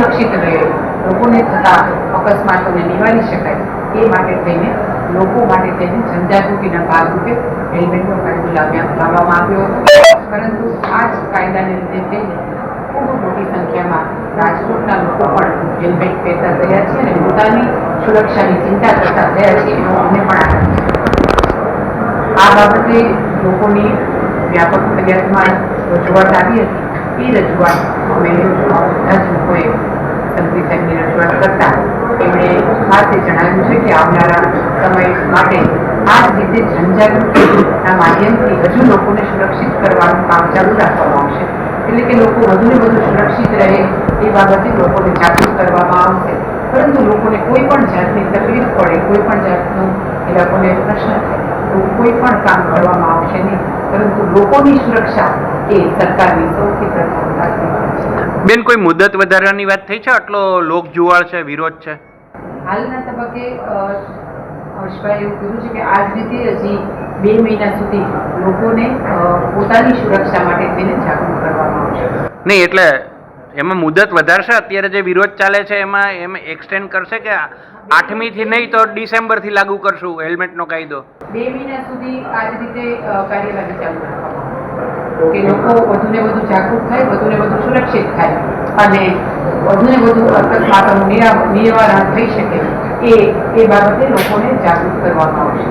સુરક્ષિત રહે લોકોને થતા અકસ્માતોને નિવારી શકાય એ માટે થઈને લોકો માટે તેને જનજાગૃતિના ભાગરૂપે હેલ્મેટનો કાયદો લાવ્યા- લાવવામાં આવ્યો હતો પરંતુ આ જ કાયદાને લીધે મોટી સંખ્યામાં રાજકોટના લોકો પણ હેલ્મેટ પહેરતા થયા છે અને પોતાની સુરક્ષાની ચિંતા કરતા થયા છે એનો અમને પણ આ બાબતે લોકોની વ્યાપક ફરિયાદમાં રજૂઆત આવી હતી, એ રજૂઆત અમે બધા જ લોકોએ તંત્રી સાહેબની રજૂઆત કરતા એમણે એ જણાવ્યું છે કે આવનારા સમય માટે આ જ રીતે જનજાગૃતિના માધ્યમથી હજુ લોકોને સુરક્ષિત કરવાનું કામ ચાલુ આવશે એટલે કે લોકો વધુને વધુ સુરક્ષિત રહે એ બાબતે લોકોને જાગૃત કરવામાં આવશે. પરંતુ લોકોને કોઈ પણ જાતની તકલીફ પડે કોઈ પણ જાતનો એ લોકોને પ્રશ્ન તો કોઈ પણ કામ કરવામાં આવશે નહીં. પરંતુ લોકોની સુરક્ષા એ સરકારની સૌથી પ્રથમ પ્રાથમિકતા બેન કોઈ મુદત વધારવાની વાત થઈ છે? આટલો લોક જુવાળ છે વિરોધ છે? હાલના તબક્કે હર્ષભાઈ એવું કીધું છે કે આ જ રીતે હજી બે મહિના સુધી લોકોને પોતાની સુરક્ષા માટે તેને જાગૃત આવશે નહીં, એટલે એમાં મુદત વધારશે? અત્યારે જે વિરોધ ચાલે છે, એમાં એમ એક્સટેન્ડ કરશે કે આઠમીથી નહીં તો ડિસેમ્બરથી લાગુ કરશું, હેલ્મેટનો કાયદો? બે મહિના સુધી આ જ રીતે કાર્યવાહી ચાલુ કે લોકો વધુને વધુ જાગૃત થાય, વધુને વધુ સુરક્ષિત થાય. અને વધુને વધુ અકસ્માતોનું નિવારણ થઈ શકે એ એ બાબતે લોકોને જાગૃત કરવામાં આવશે.